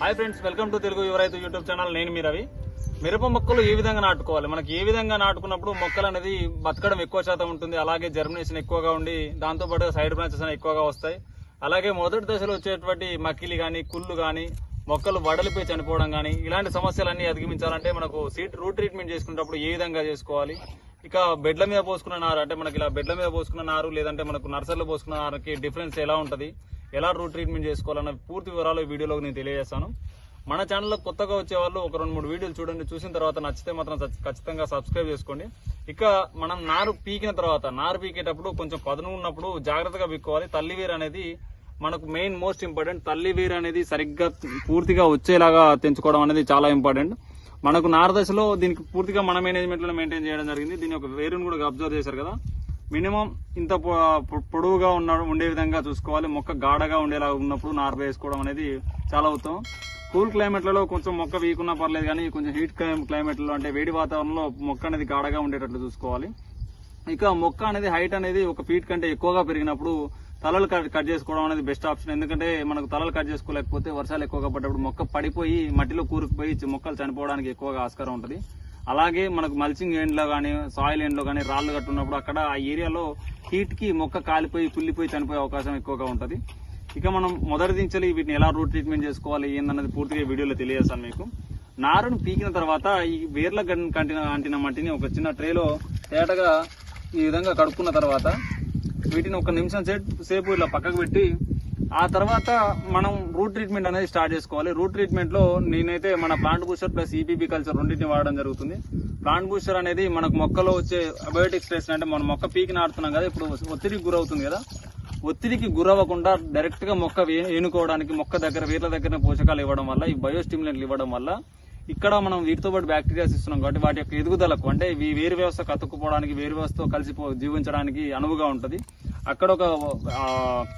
Hi friends welcome to Telugu Yuvaraithu YouTube channel నేను మీ రవి. మిరప మొక్కలు ఏ విధంగా నాటుకోవాలి? మనకి ఏ విధంగా నాటుకున్నప్పుడు మొక్కలు అనేది బతకడం ఎక్కువ శాతం ఉంటుంది. అలాగే జర్మినేషన్ ఎక్కువగా ఉండి దాంతో పాటు సైడ్ బ్రాంచెస్ అనేవి ఎక్కువగా వస్తాయి. అలాగే మొదటి దశలో వచ్చేటువంటి మక్కిలి కానీ కుళ్ళు కానీ మొక్కలు వడలిపోయి చనిపోవడం కానీ ఇలాంటి సమస్యలన్నీ అధిగమించాలంటే మనకు సీట్ రూట్ ట్రీట్మెంట్ చేసుకునేటప్పుడు ఏ విధంగా చేసుకోవాలి? ఇక బెడ్ల మీద పోసుకున్న నారు అంటే మనకి ఇలా బెడ్ల మీద పోసుకున్న నారు లేదంటే మనకు నర్సరీలో పోసుకున్న నారుకి డిఫరెన్స్ ఎలా ఉంటుంది? ఎలా రూట్ ట్రీట్మెంట్ చేసుకోవాలన్న పూర్తి వివరాలు వీడియోలో నేను తెలియజేస్తాను. మన ఛానల్లో కొత్తగా వచ్చే వాళ్ళు ఒక రెండు మూడు వీడియోలు చూడండి చూసిన తర్వాత నచ్చితే మాత్రం ఖచ్చితంగా సబ్స్క్రైబ్ చేసుకోండి. ఇక మనం నారు పీకిన తర్వాత నారు పీకేటప్పుడు కొంచెం పదును ఉన్నప్పుడు జాగ్రత్తగా పీక్కోవాలి. తల్లి అనేది మనకు మెయిన్ మోస్ట్ ఇంపార్టెంట్ తల్లి అనేది సరిగ్గా పూర్తిగా వచ్చేలాగా తెంచుకోవడం అనేది చాలా ఇంపార్టెంట్ మనకు నారదశలో దీనికి పూర్తిగా మన మేనేజ్మెంట్లో మెయింటైన్ చేయడం జరిగింది. దీని యొక్క వేరును కూడా అబ్జర్వ్ చేశారు కదా. మినిమం ఇంత పొ- పొడవుగా ఉన్న ఉండే విధంగా చూసుకోవాలి. మొక్క గాఢగా ఉండేలా ఉన్నప్పుడు నారు వేసుకోవడం అనేది చాలా ఉత్తమం. కూల్ క్లైమేట్లలో కొంచెం మొక్క వీకున్నా పర్లేదు కానీ కొంచెం హీట్ క్లైమేట్లో అంటే వేడి వాతావరణంలో మొక్క అనేది గాఢగా ఉండేటట్లు చూసుకోవాలి. ఇక మొక్క అనేది హైట్ అనేది ఒక ఫీట్ కంటే ఎక్కువగా పెరిగినప్పుడు తలలు కట్ కట్ చేసుకోవడం అనేది బెస్ట్ ఆప్షన్. ఎందుకంటే మనకు తలలు కట్ చేసుకోలేకపోతే వర్షాలు ఎక్కువగా పడ్డప్పుడు మొక్క పడిపోయి మట్టిలో కూరుకుపోయి మొక్కలు చనిపోవడానికి ఎక్కువగా ఆస్కారం ఉంటుంది. అలాగే మనకు మల్చింగ్ ఎండ్లో కానీ సాయిల్ ఎండ్లో కానీ రాళ్ళు కట్టున్నప్పుడు అక్కడ ఆ ఏరియాలో హీట్కి మొక్క కాలిపోయి కుళ్ళిపోయి చనిపోయే అవకాశం ఎక్కువగా ఉంటుంది. ఇక మనం మొదటి దించలి వీటిని ఎలా రూట్ ట్రీట్మెంట్ చేసుకోవాలి ఏందన్నది పూర్తిగా వీడియోలో తెలియజేస్తాను మీకు. నారును పీకిన తర్వాత ఈ వేర్ల కంటిన అంటిన మట్టిని ఒక చిన్న ట్రేలో తేటగా ఈ విధంగా కడుక్కున్న తర్వాత వీటిని ఒక నిమిషం సేపు సేపు ఇలా పక్కకు పెట్టి ఆ తర్వాత మనం రూట్ ట్రీట్మెంట్ అనేది స్టార్ట్ చేసుకోవాలి. రూట్ ట్రీట్మెంట్లో నేనైతే మన plant booster plus EPP culture రెండింటిని వాడడం జరుగుతుంది. ప్లాంట్ బూస్టర్ అనేది మనకు మొక్కలో వచ్చే అబయోటిక్ స్ట్రెస్ అంటే మన మొక్క పీకి నాడుతున్నాం కదా ఇప్పుడు ఒత్తిడికి గురవుతుంది కదా. ఒత్తిడికి గురవ్వకుండా డైరెక్ట్గా మొక్క వే- ఏనుకోవడానికి మొక్క దగ్గర వేర్ల దగ్గర పోషకాలు ఇవ్వడం వల్ల ఈ బయోస్టిమ్యులెంట్లు ఇవ్వడం వల్ల ఇక్కడ మనం వీటితో పాటు బ్యాక్టీరియాస్ ఇస్తున్నాం కాబట్టి వాటి యొక్క ఎదుగుదలకు అంటే ఈ వేరు వ్యవస్థ కతుక్కుపోవడానికి వేరు వ్యవస్థతో కలిసిపో జీవించడానికి అనువుగా ఉంటుంది. అక్కడ ఒక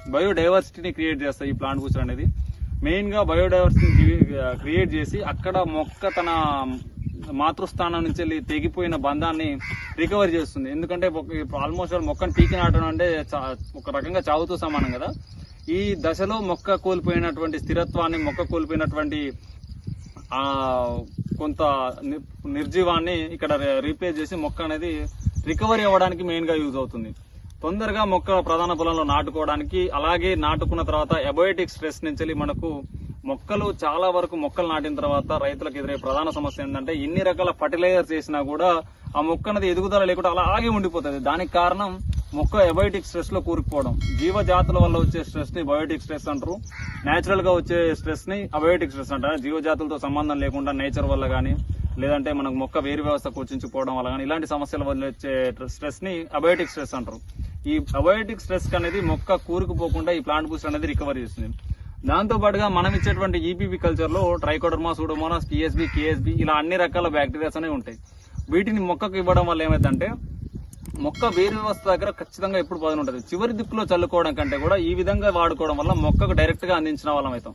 బయోడైవర్సిటీని క్రియేట్ చేస్తాయి ఈ ప్లాంట్ కూర్చో అనేది. మెయిన్గా బయోడైవర్సిటీని క్రియేట్ చేసి అక్కడ మొక్క తన మాతృస్థానం నుంచి వెళ్ళి తెగిపోయిన బంధాన్ని రికవర్ చేస్తుంది. ఎందుకంటే ఆల్మోస్ట్ మొక్కను పీకి నాటడం అంటే చా- ఒక రకంగా చావుతో సమానం కదా. ఈ దశలో మొక్క కోల్పోయినటువంటి స్థిరత్వాన్ని మొక్క కోల్పోయినటువంటి కొంత ని- నిర్జీవాన్ని ఇక్కడ రీప్లేస్ చేసి మొక్క అనేది రికవరీ అవ్వడానికి మెయిన్గా యూజ్ అవుతుంది. తొందరగా మొక్క ప్రధాన పొలంలో నాటుకోవడానికి అలాగే నాటుకున్న తర్వాత ఎబయోటిక్ స్ట్రెస్ నుంచి మనకు మొక్కలు చాలా వరకు మొక్కలు నాటిన తర్వాత రైతులకు ఎదురయ్యే ప్రధాన సమస్య ఏంటంటే ఎన్ని రకాల ఫర్టిలైజర్స్ చేసినా కూడా ఆ మొక్క అనేది ఎదుగుదల లేకుండా అలాగే ఉండిపోతుంది. దానికి కారణం మొక్క ఎబయోటిక్ స్ట్రెస్లో కూరుకుపోవడం. జీవజాతుల వల్ల వచ్చే స్ట్రెస్ని బయోటిక్ స్ట్రెస్ అంటారు. నేచురల్గా వచ్చే స్ట్రెస్ని అబయోటిక్ స్ట్రెస్ అంటారు. జీవజాతులతో సంబంధం లేకుండా నేచర్ వల్ల కానీ లేదంటే మనకు మొక్క వేరు వ్యవస్థ కూర్చుంచిపోవడం వల్ల కానీ ఇలాంటి సమస్యల వల్ల వచ్చే స్ట్రెస్ని అబయోటిక్ స్ట్రెస్ అంటారు. ఈ అబయోటిక్ స్ట్రెస్ అనేది మొక్క కూరుకుపోకుండా ఈ ప్లాంట్ బూస్టర్ అనేది రికవర్ చేస్తుంది. దాంతో పాటుగా మనం ఇచ్చేటువంటి ఈపీపీ కల్చర్లో ట్రైకోడర్మా సూడోమోనాస్ టీఎస్బి కేఎస్బి ఇలా అన్ని రకాల బ్యాక్టీరియాస్ అనేవి ఉంటాయి. వీటిని మొక్కకు ఇవ్వడం వల్ల ఏమైందంటే మొక్క వేరు వ్యవస్థ దగ్గర ఖచ్చితంగా ఎప్పుడు పదును ఉంటుంది. చివరి దిక్కులో చల్లుకోవడం కంటే కూడా ఈ విధంగా వాడుకోవడం వల్ల మొక్కకు డైరెక్ట్గా అందించిన వాళ్ళం అవుతాం.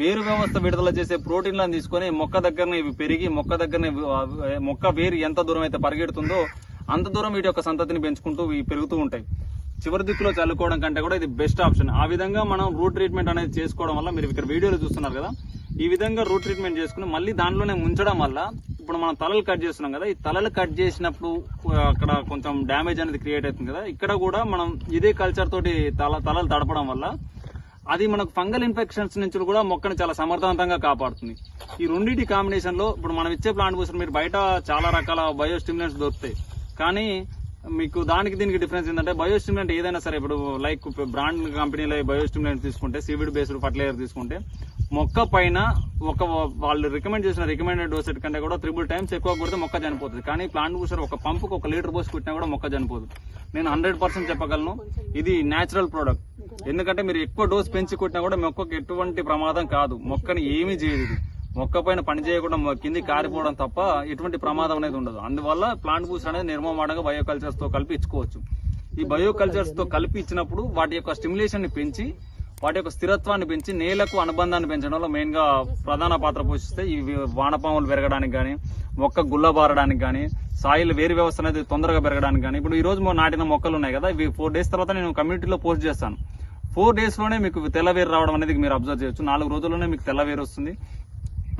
వేరు వ్యవస్థ విడుదల చేసే ప్రోటీన్లను తీసుకొని మొక్క దగ్గరనే ఇవి పెరిగి మొక్క దగ్గరనే మొక్క వేరు ఎంత దూరం అయితే పరిగెడుతుందో అంత దూరం వీటి యొక్క సంతతిని పెంచుకుంటూ ఇవి పెరుగుతూ ఉంటాయి. చివరి దిక్కులో చల్లుకోవడం కంటే కూడా ఇది బెస్ట్ ఆప్షన్. ఆ విధంగా మనం రూట్ ట్రీట్మెంట్ అనేది చేసుకోవడం వల్ల మీరు ఇక్కడ వీడియోలో చూస్తున్నారు కదా ఈ విధంగా రూట్ ట్రీట్మెంట్ చేసుకుని మళ్ళీ దాంట్లోనే ముంచడం వల్ల ఇప్పుడు మనం తలలు కట్ చేస్తున్నాం కదా ఈ తలలు కట్ చేసినప్పుడు అక్కడ కొంచెం డ్యామేజ్ అనేది క్రియేట్ అవుతుంది కదా ఇక్కడ కూడా మనం ఇదే కల్చర్ తోటి తల తలలు తడపడం వల్ల అది మనకు ఫంగల్ ఇన్ఫెక్షన్స్ నుంచి కూడా మొక్కని చాలా సమర్థవంతంగా కాపాడుతుంది. ఈ రెండింటి కాంబినేషన్లో ఇప్పుడు మనం ఇచ్చే ప్లాంట్ బూస్టర్ మీరు బయట చాలా రకాల బయో స్టిమ్యులెంట్స్ దొరుకుతాయి. కానీ మీకు దానికి దీనికి డిఫరెన్స్ ఏంటంటే బయోస్టిమ్యులెంట్ ఏదైనా సరే ఇప్పుడు లైక్ బ్రాండ్ కంపెనీలో బయోస్టిమ్యులెంట్ తీసుకుంటే సీవిడ్ బేస్డ్ ఫర్టిలైజర్ తీసుకుంటే మొక్క పైన ఒక వాళ్ళు రికమెండ్ చేసిన రికమెండెడ్ డోసెట్ కంటే కూడా త్రిబుల్ టైమ్స్ ఎక్కువ కొడితే మొక్క చనిపోతుంది. కానీ ప్లాంట్ బూస్టర్ ఒక పంపుకు ఒక లీటర్ పోసి కుట్టినా కూడా మొక్క చనిపోదు. నేను హండ్రెడ్ పర్సెంట్ చెప్పగలను ఇది న్యాచురల్ ప్రోడక్ట్ ఎందుకంటే మీరు ఎక్కువ డోస్ పెంచి కొట్టినా కూడా మొక్కకు ఎటువంటి ప్రమాదం కాదు. మొక్కని ఏమీ చేయదు మొక్క పైన పని చేయకుండా మొ- కింది కారిపోవడం తప్ప ఎటువంటి ప్రమాదం అనేది ఉండదు. అందువల్ల ప్లాంట్ బూస్టర్ అనేది నిర్మమాడంగా బయో కల్చర్స్తో కలిపి ఇచ్చుకోవచ్చు. ఈ బయో కల్చర్స్తో కలిపి ఇచ్చినప్పుడు వాటి యొక్క స్టిమ్యులేషన్ని పెంచి వాటి యొక్క స్థిరత్వాన్ని పెంచి నేలకు అనుబంధాన్ని పెంచడంలో మెయిన్గా ప్రధాన పాత్ర పోషిస్తే ఈ వానపాములు పెరగడానికి కానీ మొక్క గుల్లబారడానికి కానీ సాయిల్ వేరు వ్యవస్థ అనేది తొందరగా పెరగడానికి కానీ ఇప్పుడు ఈ రోజు నాటిన మొక్కలు ఉన్నాయి కదా ఇవి ఫోర్ డేస్ తర్వాత నేను కమ్యూనిటీలో పోస్ట్ చేస్తాను. ఫోర్ డేస్లోనే మీకు తెల్లవేరు రావడం అనేది మీరు అబ్జర్వ్ చేయొచ్చు. నాలుగు రోజుల్లోనే మీకు తెల్లవేరు వస్తుంది.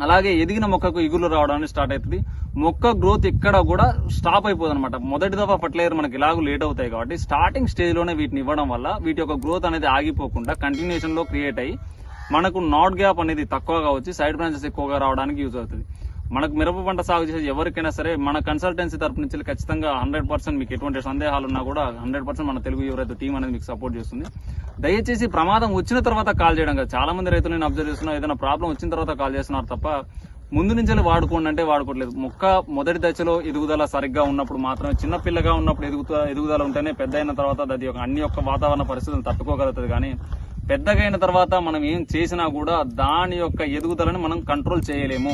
అలాగే ఎదిగిన మొక్కకు ఇగులు రావడానికి స్టార్ట్ అవుతుంది. మొక్క గ్రోత్ ఇక్కడ కూడా స్టాప్ అయిపోదు అనమాట మొదటి దఫా ఫర్టిలైజర్ మనకి ఇలాగూ లేట్ అవుతాయి కాబట్టి స్టార్టింగ్ స్టేజ్లోనే వీటిని ఇవ్వడం వల్ల వీటి యొక్క గ్రోత్ అనేది ఆగిపోకుండా కంటిన్యూషన్లో క్రియేట్ అయ్యి మనకు నాట్ గ్యాప్ అనేది తక్కువగా వచ్చి సైడ్ బ్రాంచెస్ ఎక్కువగా రావడానికి యూజ్ అవుతుంది. మనకు మిరప పంట సాగు చేసే ఎవరికైనా సరే మన కన్సల్టెన్సీ తరపు నుంచి ఖచ్చితంగా హండ్రెడ్ పర్సెంట్ మీకు ఎటువంటి సందేహాలు ఉన్నా కూడా హండ్రెడ్ పర్సెంట్ మన తెలుగు ఎవరైతే టీం అనేది మీకు సపోర్ట్ చేస్తుంది. దయచేసి ప్రమాదం వచ్చిన తర్వాత కాల్ చేయడం కదా. చాలా మంది రైతులు నేను అబ్జర్వ్ చేస్తున్నా ఏదైనా ప్రాబ్లం వచ్చిన తర్వాత కాల్ చేస్తున్నారు తప్ప ముందు నుంచి వాడుకోండి అంటే వాడుకోవట్లేదు. మొక్క మొదటి దశలో ఎదుగుదల సరిగ్గా ఉన్నప్పుడు మాత్రమే చిన్న పిల్లగా ఉన్నప్పుడు ఎదుగుత ఎదుగుదల ఉంటేనే పెద్ద అయిన తర్వాత అది ఒక అన్ని యొక్క వాతావరణ పరిస్థితులను తట్టుకోగలుగుతుంది. కానీ పెద్దగైన తర్వాత మనం ఏం చేసినా కూడా దాని యొక్క ఎదుగుదలని మనం కంట్రోల్ చేయలేము.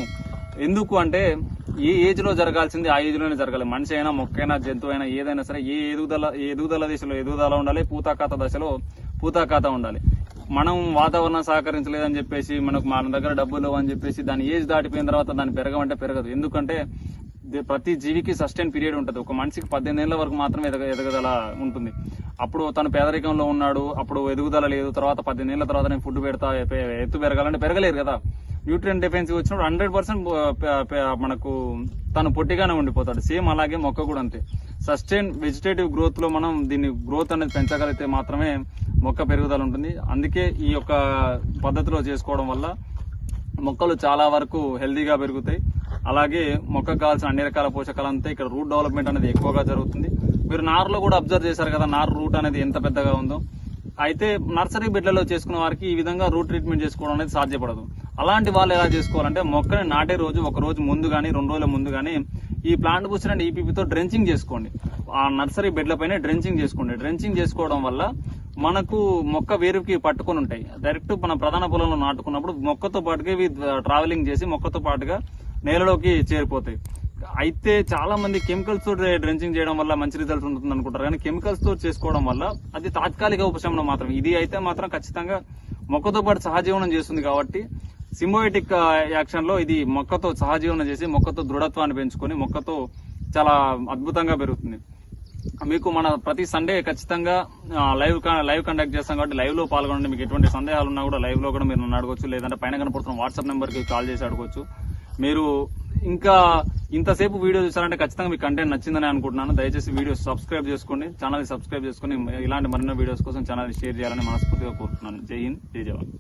ఎందుకు అంటే ఏ ఏజ్లో జరగాల్సింది? ఆ ఏజ్లోనే జరగాలి. మనిషి అయినా మొక్క అయినా జంతువు అయినా ఏదైనా సరే ఏ ఎదుగుదల ఎదుగుదల దశలో ఎదుగుదల ఉండాలి? పూతాకాత దశలో పూతాకాత ఉండాలి. మనం వాతావరణం సహకరించలేదని చెప్పేసి మనకు మన దగ్గర డబ్బులు లేవు అని చెప్పేసి దాని ఏజ్ దాటిపోయిన తర్వాత దాన్ని పెరగమంటే పెరగదు. ఎందుకంటే ప్రతి జీవికి సస్టైన్ పీరియడ్ ఉంటుంది. ఒక మనిషికి పద్దెనిమిది ఏళ్ళ వరకు మాత్రమే ఎదగ ఎదగదల ఉంటుంది. అప్పుడు తను పేదరికంలో ఉన్నాడు. అప్పుడు ఎదుగుదల లేదు. తర్వాత పద్దెనిమిది ఏళ్ళ తర్వాత నేను ఫుడ్ పెడతా ఎత్తు పెరగాలంటే పెరగలేరు కదా. న్యూట్రియన్ డిఫెన్స్ వచ్చినప్పుడు హండ్రెడ్ పర్సెంట్ మనకు తను పొట్టిగానే ఉండిపోతాడు. సేమ్ అలాగే మొక్క కూడా అంతే. సస్టైన్ వెజిటేటివ్ గ్రోత్లో మనం దీన్ని గ్రోత్ అనేది పెంచగలిగితే మాత్రమే మొక్క పెరుగుదల ఉంటుంది. అందుకే ఈ యొక్క పద్ధతిలో చేసుకోవడం వల్ల మొక్కలు చాలా వరకు హెల్దీగా పెరుగుతాయి. అలాగే మొక్కకు కావాల్సిన అన్ని రకాల పోషకాలు అంతా. ఇక్కడ రూట్ డెవలప్మెంట్ అనేది ఎక్కువగా జరుగుతుంది. మీరు నారులో కూడా అబ్జర్వ్ చేశారు కదా నారు రూట్ అనేది ఎంత పెద్దగా ఉందో. అయితే నర్సరీ బెడ్లలో చేసుకున్న వారికి ఈ విధంగా రూట్ ట్రీట్మెంట్ చేసుకోవడం అనేది సాధ్యపడదు. అలాంటి వాళ్ళు ఎలా చేసుకోవాలంటే మొక్కని నాటే రోజు ఒక రోజు ముందు కానీ రెండు రోజుల ముందు కానీ ఈ ప్లాంట్ బూస్టర్ అండ్ ఈపీపీతో డ్రెంచింగ్ చేసుకోండి. ఆ నర్సరీ బెడ్ల పైన డ్రెంచింగ్ చేసుకోండి. డ్రెంచింగ్ చేసుకోవడం వల్ల మనకు మొక్క వేరుకి పట్టుకొని ఉంటాయి. డైరెక్ట్ మన ప్రధాన పొలంలో నాటుకున్నప్పుడు మొక్కతో పాటుగా ఇవి ట్రావెలింగ్ చేసి మొక్కతో పాటుగా నేలలోకి చేరిపోతాయి. అయితే చాలా మంది కెమికల్స్తో డ్రెంచింగ్ చేయడం వల్ల మంచి రిజల్ట్ ఉంటుంది అనుకుంటారు. కానీ కెమికల్స్తో చేసుకోవడం వల్ల అది తాత్కాలిక ఉపశమనం మాత్రం ఇది అయితే మాత్రం ఖచ్చితంగా మొక్కతో పాటు సహజీవనం చేస్తుంది కాబట్టి సింబోయిటిక్ యాక్షన్లో ఇది మొక్కతో సహజీవనం చేసి మొక్కతో దృఢత్వాన్ని పెంచుకొని మొక్కతో చాలా అద్భుతంగా పెరుగుతుంది. మీకు మన ప్రతి సండే ఖచ్చితంగా లైవ్ లైవ్ కండక్ట్ చేస్తాం కాబట్టి లైవ్లో పాల్గొనండి. మీకు ఎటువంటి సందేహాలు ఉన్నా కూడా లైవ్లో కూడా మీరు నన్ను అడగవచ్చు లేదంటే పైన కనపడుతున్న వాట్సాప్ నెంబర్కి కాల్ చేసి అడగవచ్చు మీరు ఇంకా ఇంతసేపు వీడియో చూసారంటే ఖచ్చితంగా మీకు కంటెంట్ నచ్చిందని అనుకుంటున్నాను. దయచేసి వీడియో సబ్స్క్రైబ్ చేసుకోండి. ఛానల్ సబ్స్క్రైబ్ చేసుకుని ఇలాంటి మరిన్నో వీడియోస్ కోసం ఛానల్ షేర్ చేయాలని మనస్ఫూర్తిగా కోరుతున్నాను. జై హింద్ జై జవాన్.